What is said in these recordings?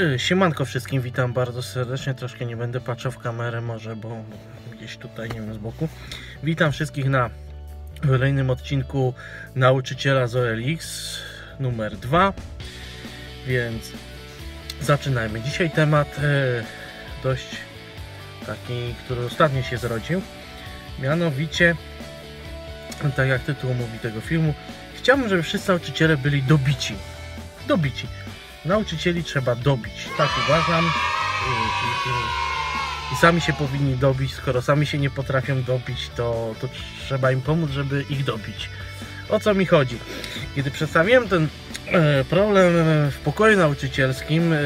Y, Siemanko wszystkim, witam bardzo serdecznie. Troszkę nie będę patrzył w kamerę może, bo gdzieś tutaj, nie wiem, z boku. Witam wszystkich na kolejnym odcinku Nauczyciela z OLX numer 2. Więc zaczynajmy. Dzisiaj temat e, dość taki, który ostatnio się zrodził. Mianowicie, tak jak tytuł mówi tego filmu, chciałbym, żeby wszyscy nauczyciele byli dobici. Dobici nauczycieli trzeba dobić. Tak uważam. I, sami się powinni dobić. Skoro sami się nie potrafią dobić, to, to trzeba im pomóc, żeby ich dobić. O co mi chodzi? Kiedy przedstawiłem ten e, problem w pokoju nauczycielskim, e,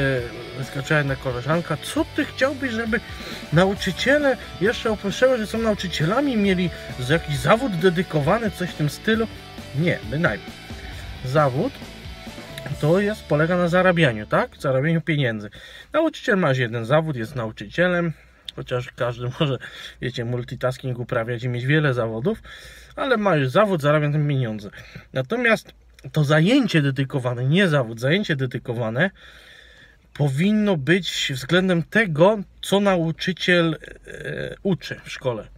wyskoczyła jedna koleżanka, co ty chciałbyś, żeby nauczyciele, jeszcze oprócz tego, że są nauczycielami, mieli jakiś zawód dedykowany, coś w tym stylu? Nie, bynajmniej. Zawód to jest, polega na zarabianiu, tak? Zarabianiu pieniędzy. Nauczyciel ma jeden zawód, jest nauczycielem, chociaż każdy może, wiecie, multitasking uprawiać i mieć wiele zawodów, ale ma już zawód, zarabia tym pieniądze. Natomiast to zajęcie dedykowane, nie zawód, zajęcie dedykowane powinno być względem tego, co nauczyciel e, uczy w szkole.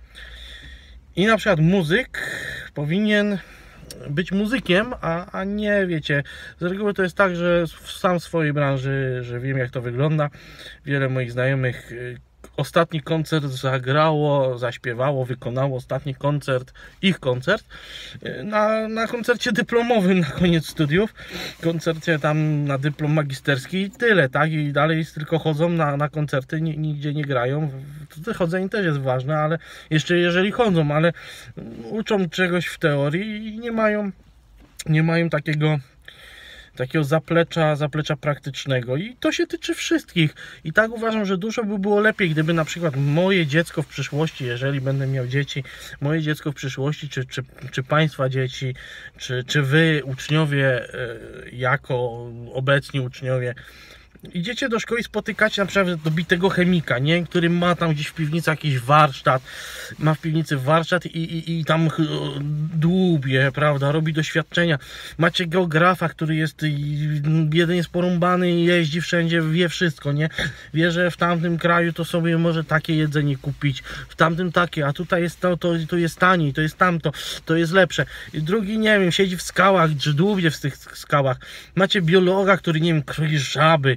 I na przykład muzyk powinien być muzykiem, a, a nie wiecie. Z reguły to jest tak, że sam w swojej branży, że wiem jak to wygląda. Wiele moich znajomych y, ostatni koncert zagrało, zaśpiewało, wykonało ostatni koncert, ich koncert, y, na, na koncercie dyplomowym na koniec studiów, koncercie tam na dyplom magisterski i tyle, tak? I dalej tylko chodzą na, na koncerty, nigdzie nie grają. To chodzenie też jest ważne, ale jeszcze jeżeli chodzą, ale uczą czegoś w teorii i nie mają, nie mają takiego takiego zaplecza, zaplecza praktycznego. I to się tyczy wszystkich. I tak uważam, że dużo by było lepiej, gdyby na przykład moje dziecko w przyszłości, jeżeli będę miał dzieci, moje dziecko w przyszłości, czy, czy, czy Państwa dzieci, czy, czy Wy, uczniowie, e, jako obecni uczniowie, idziecie do szkoły i spotykacie na przykład dobitego chemika, nie? który ma tam gdzieś w piwnicy jakiś warsztat, ma w piwnicy warsztat i, i, i tam dłubie, prawda, robi doświadczenia. Macie geografa, który jest jeden jest porąbany jeździ wszędzie, wie wszystko, nie? Wie, że w tamtym kraju to sobie może takie jedzenie kupić, w tamtym takie, a tutaj jest to, to, to jest taniej, to jest tamto, to jest lepsze. I drugi, nie wiem, siedzi w skałach, czy dłubie w tych skałach. Macie biologa, który, nie wiem, kroi żaby,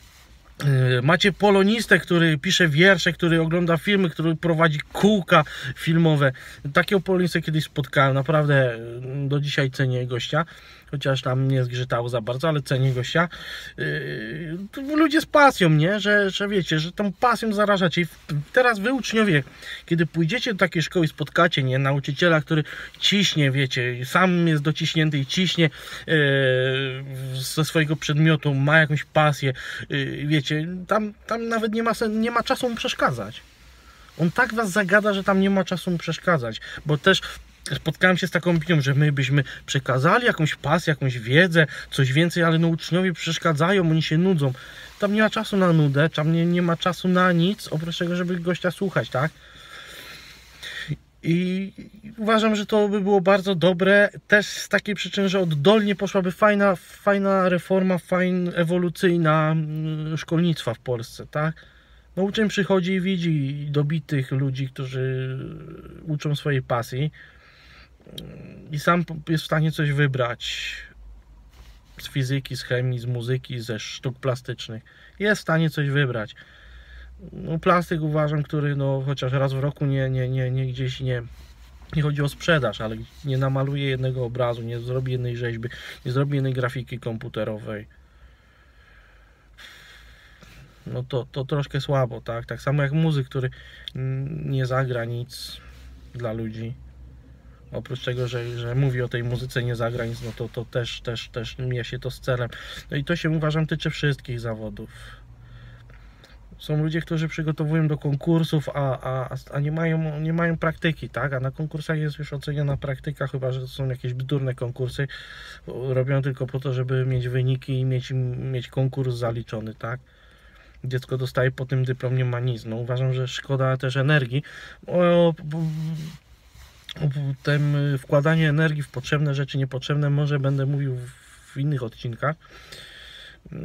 macie polonistę, który pisze wiersze, który ogląda filmy, który prowadzi kółka filmowe. Takiego polonistę kiedyś spotkałem, naprawdę mm, do dzisiaj cenię gościa chociaż tam nie zgrzytało za bardzo, ale cenię gościa. Yy, ludzie z pasją, nie? Że, że wiecie, że tą pasją zarażacie. I teraz wy uczniowie, kiedy pójdziecie do takiej szkoły, spotkacie, nie? Nauczyciela, który ciśnie, wiecie, sam jest dociśnięty i ciśnie yy, ze swojego przedmiotu, ma jakąś pasję, yy, wiecie, tam, tam nawet nie ma, nie ma czasu mu przeszkadzać. On tak was zagada, że tam nie ma czasu mu przeszkadzać, bo też spotkałem się z taką opinią, że my byśmy przekazali jakąś pasję, jakąś wiedzę, coś więcej, ale no uczniowie przeszkadzają, oni się nudzą. Tam nie ma czasu na nudę, tam nie, nie ma czasu na nic, oprócz tego, żeby gościa słuchać, tak? I uważam, że to by było bardzo dobre, też z takiej przyczyny, że oddolnie poszłaby fajna, fajna reforma, fajna, ewolucyjna mm, szkolnictwa w Polsce, tak? No uczeń przychodzi i widzi dobitych ludzi, którzy uczą swojej pasji, i sam jest w stanie coś wybrać z fizyki, z chemii, z muzyki, ze sztuk plastycznych. Jest w stanie coś wybrać. No, plastyk uważam, który no, chociaż raz w roku nie, nie, nie, nie gdzieś nie, nie chodzi o sprzedaż, ale nie namaluje jednego obrazu, nie zrobi jednej rzeźby, nie zrobi jednej grafiki komputerowej. No to, to troszkę słabo, tak? Tak samo jak muzyk, który nie zagra nic dla ludzi oprócz tego, że, że mówi o tej muzyce nie zagranic, no to, to też, też, też mija się to z celem. No i to się uważam tyczy wszystkich zawodów. Są ludzie, którzy przygotowują do konkursów, a, a, a nie, mają, nie mają praktyki, tak? A na konkursach jest już oceniana praktyka, chyba że to są jakieś bzdurne konkursy. Robią tylko po to, żeby mieć wyniki i mieć, mieć konkurs zaliczony, tak? Dziecko dostaje po tym dyplom, nie ma nic. No uważam, że szkoda też energii. O, wkładanie energii w potrzebne rzeczy, niepotrzebne, może będę mówił w innych odcinkach.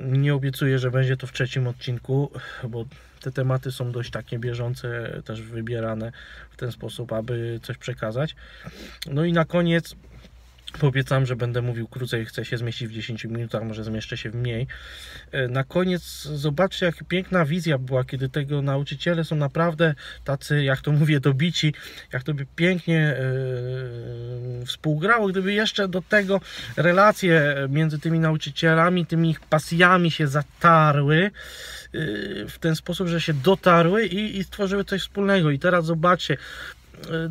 Nie obiecuję, że będzie to w trzecim odcinku, bo te tematy są dość takie bieżące, też wybierane w ten sposób, aby coś przekazać. No i na koniec Obiecam, że będę mówił krócej, chcę się zmieścić w 10 minutach, może zmieszczę się w mniej. E, na koniec zobaczcie, jak piękna wizja była, kiedy tego nauczyciele są naprawdę tacy, jak to mówię, dobici, jak to by pięknie yy, współgrało, gdyby jeszcze do tego relacje między tymi nauczycielami, tymi ich pasjami się zatarły yy, w ten sposób, że się dotarły i, i stworzyły coś wspólnego. I teraz zobaczcie,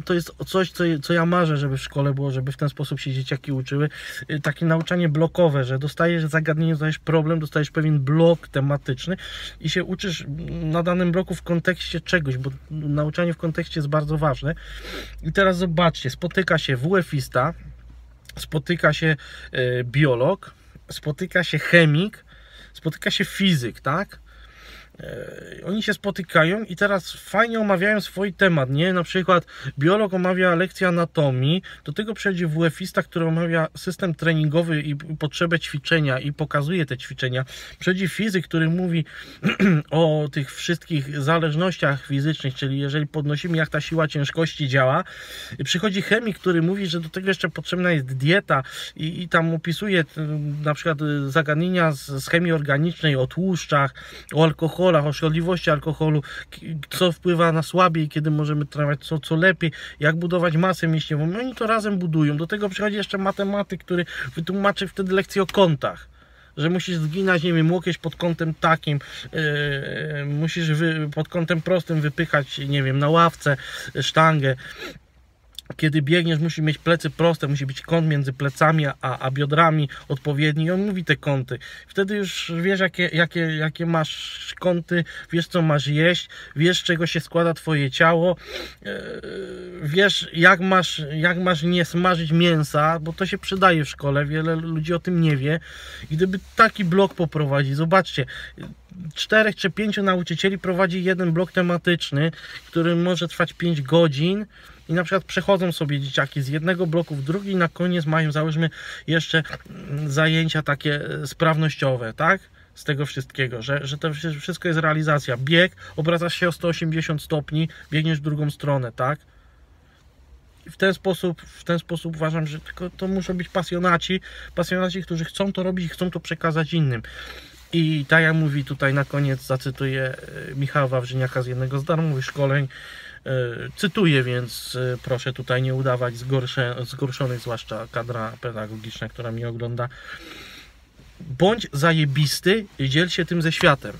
to jest coś, co, co ja marzę, żeby w szkole było, żeby w ten sposób się dzieciaki uczyły. Y, takie nauczanie blokowe, że dostajesz zagadnienie, dostajesz problem, dostajesz pewien blok tematyczny i się uczysz na danym bloku w kontekście czegoś, bo nauczanie w kontekście jest bardzo ważne. I teraz zobaczcie, spotyka się WF-ista, spotyka się y, biolog, spotyka się chemik, spotyka się fizyk, tak? E, oni się spotykają i teraz fajnie omawiają swój temat, nie? Na przykład biolog omawia lekcję anatomii, do tego przychodzi WF-ista, który omawia system treningowy i potrzebę ćwiczenia i pokazuje te ćwiczenia. Przychodzi fizyk, który mówi o tych wszystkich zależnościach fizycznych, czyli jeżeli podnosimy, jak ta siła ciężkości działa. I przychodzi chemik, który mówi, że do tego jeszcze potrzebna jest dieta i, i tam opisuje na przykład zagadnienia z, z chemii organicznej, o tłuszczach, o alkoholu, alkoholach, o szkodliwości alkoholu, co wpływa na słabiej, kiedy możemy trenować, co, co lepiej, jak budować masę mięśniową. Oni to razem budują. Do tego przychodzi jeszcze matematyk, który wytłumaczy wtedy lekcję o kątach że musisz zginać, nie wiem, łokieć pod kątem takim, yy, musisz wy, pod kątem prostym wypychać, nie wiem, na ławce sztangę kiedy biegniesz, musi mieć plecy proste, musi być kąt między plecami a, a biodrami odpowiedni i on mówi te kąty. Wtedy już wiesz, jakie, jakie, jakie masz kąty, wiesz, co masz jeść, wiesz, czego się składa twoje ciało, yy, wiesz, jak masz, jak masz nie smażyć mięsa, bo to się przydaje w szkole, wiele ludzi o tym nie wie. I gdyby taki blok poprowadzić, zobaczcie, czterech czy pięciu nauczycieli prowadzi jeden blok tematyczny, który może trwać 5 godzin, i na przykład przechodzą sobie dzieciaki z jednego bloku w drugi i na koniec mają, załóżmy, jeszcze mm, zajęcia takie e, sprawnościowe, tak? Z tego wszystkiego, że, że to wszystko jest realizacja. Bieg, obracasz się o 180 stopni, biegniesz w drugą stronę, tak? I w ten sposób, w ten sposób uważam, że tylko to muszą być pasjonaci, pasjonaci, którzy chcą to robić i chcą to przekazać innym. I tak jak mówi tutaj na koniec, zacytuję e, Michała Wawrzyniaka z jednego z darmowych szkoleń, E, cytuję, więc e, proszę tutaj nie udawać zgorszonych, zwłaszcza kadra pedagogiczna, która mnie ogląda. Bądź zajebisty i dziel się tym ze światem.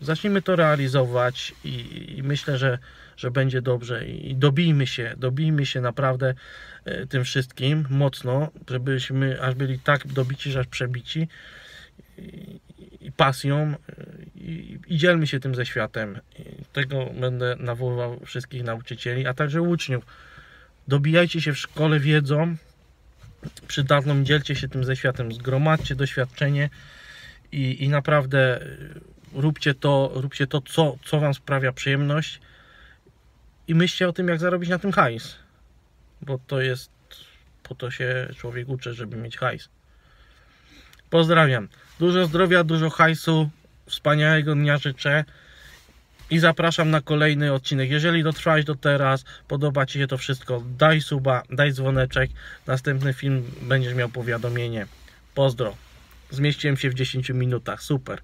Zacznijmy to realizować i, i myślę, że, że będzie dobrze i dobijmy się, dobijmy się naprawdę tym wszystkim mocno, żebyśmy aż byli tak dobici, że aż przebici i pasją i, i dzielmy się tym ze światem. I tego będę nawoływał wszystkich nauczycieli, a także uczniów. Dobijajcie się w szkole wiedzą przydatną, dzielcie się tym ze światem, zgromadźcie doświadczenie i, i naprawdę róbcie to, róbcie to co, co Wam sprawia przyjemność i myślcie o tym, jak zarobić na tym hajs, bo to jest, po to się człowiek uczy, żeby mieć hajs. Pozdrawiam. Dużo zdrowia, dużo hajsu, wspaniałego dnia życzę i zapraszam na kolejny odcinek. Jeżeli dotrwałeś do teraz, podoba Ci się to wszystko, daj suba, daj dzwoneczek. Następny film będziesz miał powiadomienie. Pozdro. Zmieściłem się w 10 minutach. Super.